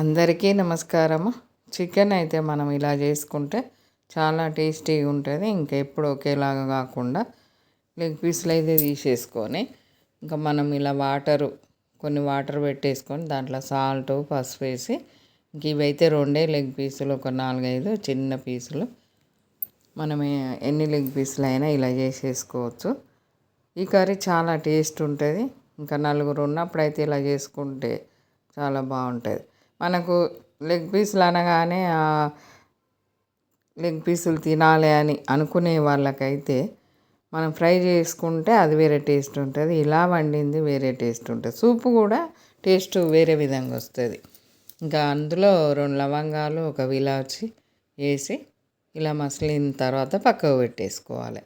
అందరికీ నమస్కారము. చికెన్ అయితే మనం ఇలా చేసుకుంటే చాలా టేస్టీగా ఉంటుంది. ఇంకా ఎప్పుడు ఒకేలాగా కాకుండా లెగ్ పీస్లు అయితే తీసేసుకొని ఇంకా మనం ఇలా వాటరు కొన్ని వాటర్ పెట్టేసుకొని దాంట్లో సాల్ట్ పసుపు వేసి ఇంక ఇవైతే రెండే లెగ్ పీసులు ఒక నాలుగైదు చిన్న పీసులు మనం ఎన్ని లెగ్ పీసులు అయినా ఇలా చేసేసుకోవచ్చు. ఈ కర్రీ చాలా టేస్ట్ ఉంటుంది. ఇంకా నలుగురు ఉన్నప్పుడు అయితే ఇలా చేసుకుంటే చాలా బాగుంటుంది. మనకు లెగ్ పీసులు అనగానే లెగ్ పీసులు తినాలి అని అనుకునే వాళ్ళకైతే మనం ఫ్రై చేసుకుంటే అది వేరే టేస్ట్ ఉంటుంది ఇలా వండింది వేరే టేస్ట్ ఉంటుంది. సూపు కూడా టేస్ట్ వేరే విధంగా వస్తుంది. ఇంకా అందులో రెండు లవంగాలు ఒక విలాచి వేసి ఇలా మసలిన తర్వాత పక్కకు పెట్టేసుకోవాలి.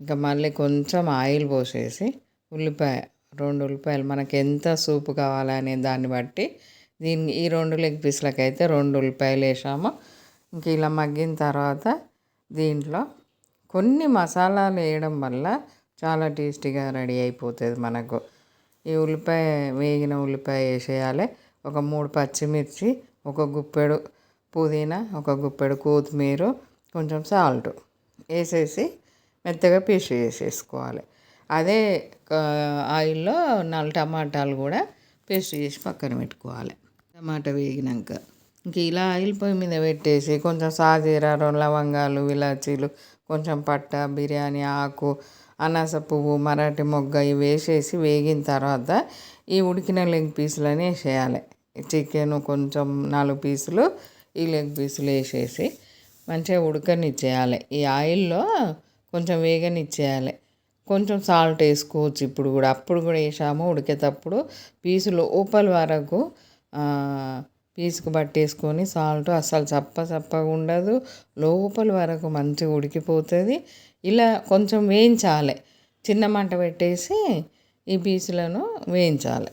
ఇంకా మళ్ళీ కొంచెం ఆయిల్ పోసేసి ఉల్లిపాయ రెండు ఉల్లిపాయలు మనకి ఎంత సూపు కావాలనే దాన్ని బట్టి దీని ఈ రెండు లెగ్ పీస్లకి అయితే రెండు ఉల్లిపాయలు వేసాము. ఇంక ఇలా మగ్గిన తర్వాత దీంట్లో కొన్ని మసాలాలు వేయడం వల్ల చాలా టేస్టీగా రెడీ అయిపోతుంది మనకు. ఈ ఉల్లిపాయ వేగిన ఉల్లిపాయ వేసేయాలి. ఒక మూడు పచ్చిమిర్చి ఒక గుప్పెడు పుదీనా ఒక గుప్పెడు కొత్తిమీర కొంచెం సాల్ట్ వేసేసి మెత్తగా పీసు వేసేసుకోవాలి అదే ఆయిల్లో నాలుగు టమాటాలు కూడా పేస్ట్ చేసి పక్కన పెట్టుకోవాలి. టమాటా వేగినాక. ఇంక ఇలా ఆయిల్ పొయ్యి మీద పెట్టేసి కొంచెం సాజీర లవంగాలు ఇలాచీలు కొంచెం పట్ట బిర్యానీ ఆకు అనాస పువ్వు మరాఠీ మొగ్గ ఇవి వేసేసి వేగిన తర్వాత ఈ ఉడికిన లెగ్ పీసులని వేసేయాలి. చికెన్ కొంచెం నాలుగు పీసులు ఈ లెగ్ పీసులు వేసేసి మంచిగా ఉడకనిచ్చేయాలి. ఈ ఆయిల్లో కొంచెం వేగనిచ్చేయాలి. కొంచెం సాల్ట్ వేసుకోవచ్చు ఇప్పుడు కూడా. అప్పుడు కూడా వేసాము. ఉడికేటప్పుడు పీసులు లోపల వరకు పీసుకు పట్టేసుకొని సాల్ట్ అస్సలు చప్ప చప్పగా ఉండదు. లోపల వరకు మంచిగా ఉడికిపోతుంది. ఇలా కొంచెం వేయించాలి. చిన్న మంట పెట్టేసి ఈ పీసులను వేయించాలి.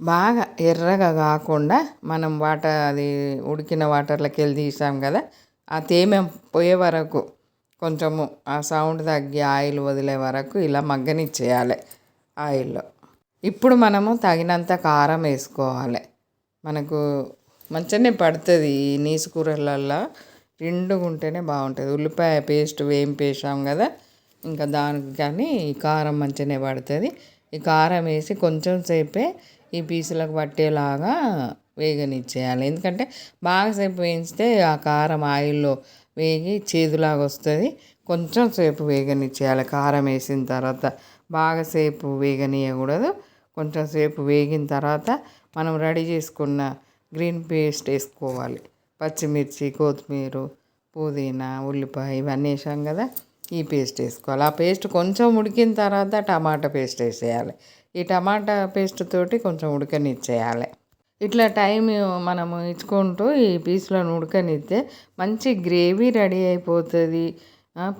బాగా ఎర్రగా కాకుండా మనం వాటర్ అది ఉడికిన వాటర్లోకి వెళ్ళి తీసాం కదా ఆ తేమ పోయే వరకు కొంచెము ఆ సౌండ్ తగ్గి ఆయిల్ వదిలే వరకు ఇలా మగ్గనిచ్చేయాలి ఆయిల్లో. ఇప్పుడు మనము తగినంత కారం వేసుకోవాలి. మనకు మంచిగానే పడుతుంది ఈ నీసు కూరలల్లో. రెండుగా ఉంటేనే బాగుంటుంది. ఉల్లిపాయ పేస్ట్ వేసాం కదా. ఇంకా దానికి కానీ ఈ కారం మంచిగానే పడుతుంది. ఈ కారం వేసి కొంచెం సేపే ఈ పీసులకు పట్టేలాగా వేగనిచ్చేయాలి. ఎందుకంటే బాగాసేపు వేయించితే ఆ కారం ఆయిల్లో వేగి చేదులాగా వస్తుంది. కొంచెం సేపు వేగనిచ్చేయాలి కారం వేసిన తర్వాత. బాగా సేపు వేగనీయకూడదు కొంచెం సేపు వేగిన తర్వాత మనం రెడీ చేసుకున్న గ్రీన్ పేస్ట్ వేసుకోవాలి. పచ్చిమిర్చి కొత్తిమీర పుదీనా ఉల్లిపాయ ఇవన్నీ వేసాం కదా ఈ పేస్ట్ వేసుకోవాలి. ఆ పేస్ట్ కొంచెం ఉడికిన తర్వాత టమాటా పేస్ట్ వేసేయాలి. ఈ టమాటా పేస్ట్ తోటి కొంచెం ఉడకనిచ్చేయాలి. ఇట్లా టైం మనము ఇచ్చుకుంటూ ఈ పీస్లను ఉడకనిస్తే మంచి గ్రేవీ రెడీ అయిపోతుంది.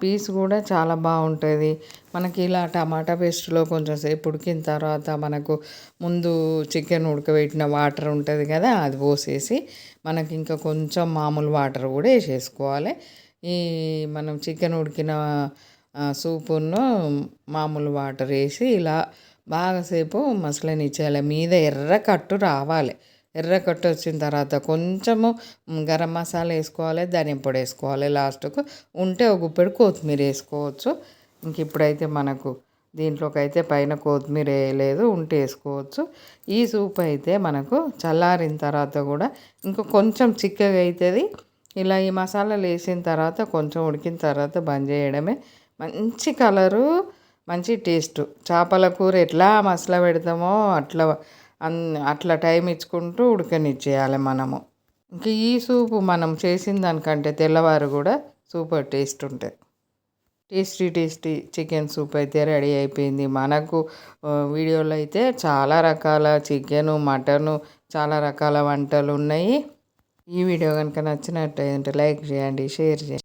పీస్ కూడా చాలా బాగుంటుంది. మనకి ఇలా టమాటా పేస్ట్లో కొంచెం సేపు ఉడికిన తర్వాత మనకు ముందు చికెన్ ఉడకబెట్టిన వాటర్ ఉంటుంది కదా అది పోసేసి మనకి ఇంకా కొంచెం మామూలు వాటర్ కూడా వేసేసుకోవాలి. ఈ మనం చికెన్ ఉడికిన సూపును మామూలు వాటర్ వేసి ఇలా బాగాసేపు మసలనిచ్చేయాలి. మీద ఎర్ర కట్టు రావాలి. ఎర్ర వచ్చిన తర్వాత కొంచెము గరం మసాలా వేసుకోవాలి ధనియం పొడి వేసుకోవాలి. లాస్ట్కు ఉంటే ఒక గుప్పెడు కొత్తిమీర వేసుకోవచ్చు. ఇంక ఇప్పుడైతే మనకు దీంట్లోకి అయితే పైన కొత్తిమీర వేయలేదు ఉంటే వేసుకోవచ్చు. ఈ సూప్ అయితే మనకు చల్లారిన తర్వాత కూడా ఇంకా కొంచెం చిక్కగా అవుతుంది ఇలా ఈ మసాలాలు వేసిన తర్వాత కొంచెం ఉడికిన తర్వాత బంద్ చేయడమే మంచి కలరు మంచి టేస్ట్. చేపల కూర ఎట్లా మసాలా పెడతామో అట్లా అన్ అట్లా టైం ఇచ్చుకుంటూ ఉడకనిచ్చేయాలి మనము. ఇంక ఈ సూపు మనం చేసిన దానికంటే తెల్లవారు కూడా సూపర్ టేస్ట్ ఉంటుంది. టేస్టీ టేస్టీ చికెన్ సూప్ అయితే రెడీ అయిపోయింది. మనకు వీడియోలో అయితే చాలా రకాల చికెను మటను చాలా రకాల వంటలు ఉన్నాయి. ఈ వీడియో కనుక నచ్చినట్టయితే లైక్ చేయండి షేర్ చేయండి.